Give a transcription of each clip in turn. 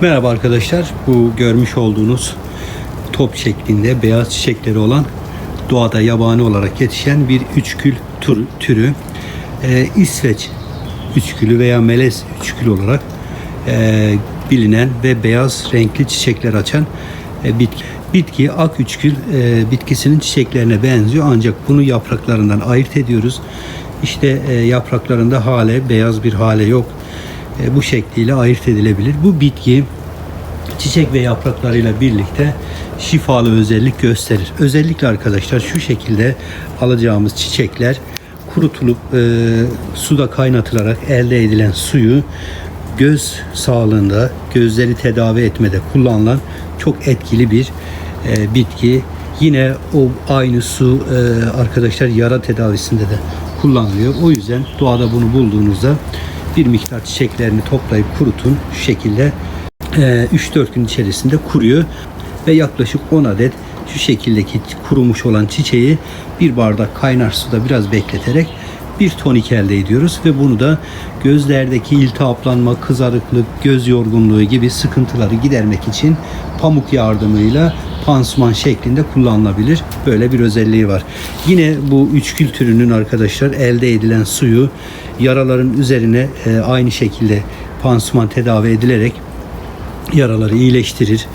Merhaba arkadaşlar. Bu görmüş olduğunuz top şeklinde beyaz çiçekleri olan doğada yabani olarak yetişen bir üçgül tür, türü. Ee, İsveç üçgülü veya melez üçgül olarak e, bilinen ve beyaz renkli çiçekler açan e, bitki. Bitki ak üçgül e, bitkisinin çiçeklerine benziyor ancak bunu yapraklarından ayırt ediyoruz. İşte e, yapraklarında hale beyaz bir hale yok. E, bu şekliyle ayırt edilebilir. Bu bitki çiçek ve yapraklarıyla birlikte şifalı özellik gösterir. Özellikle arkadaşlar şu şekilde alacağımız çiçekler kurutulup e, suda kaynatılarak elde edilen suyu göz sağlığında, gözleri tedavi etmede kullanılan çok etkili bir e, bitki. Yine o aynı su e, arkadaşlar yara tedavisinde de kullanılıyor. O yüzden doğada bunu bulduğunuzda bir miktar çiçeklerini toplayıp kurutun. Şu şekilde e, 3-4 gün içerisinde kuruyor ve yaklaşık 10 adet şu şekildeki kurumuş olan çiçeği bir bardak kaynar suda biraz bekleterek bir tonik elde ediyoruz ve bunu da gözlerdeki iltihaplanma, kızarıklık, göz yorgunluğu gibi sıkıntıları gidermek için pamuk yardımıyla pansuman şeklinde kullanılabilir. Böyle bir özelliği var. Yine bu üçgül türünün arkadaşlar elde edilen suyu yaraların üzerine e, aynı şekilde pansuman tedavi edilerek yaraları iyileştirir.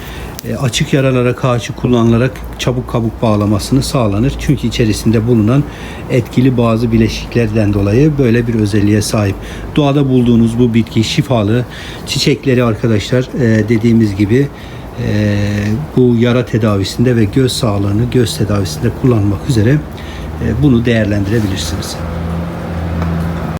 E, açık yaralara karşı kullanılarak çabuk kabuk bağlamasını sağlanır. Çünkü içerisinde bulunan etkili bazı bileşiklerden dolayı böyle bir özelliğe sahip. Doğada bulduğunuz bu bitki şifalı. Çiçekleri arkadaşlar e, dediğimiz gibi e, bu yara tedavisinde ve göz sağlığını göz tedavisinde kullanmak üzere e, bunu değerlendirebilirsiniz.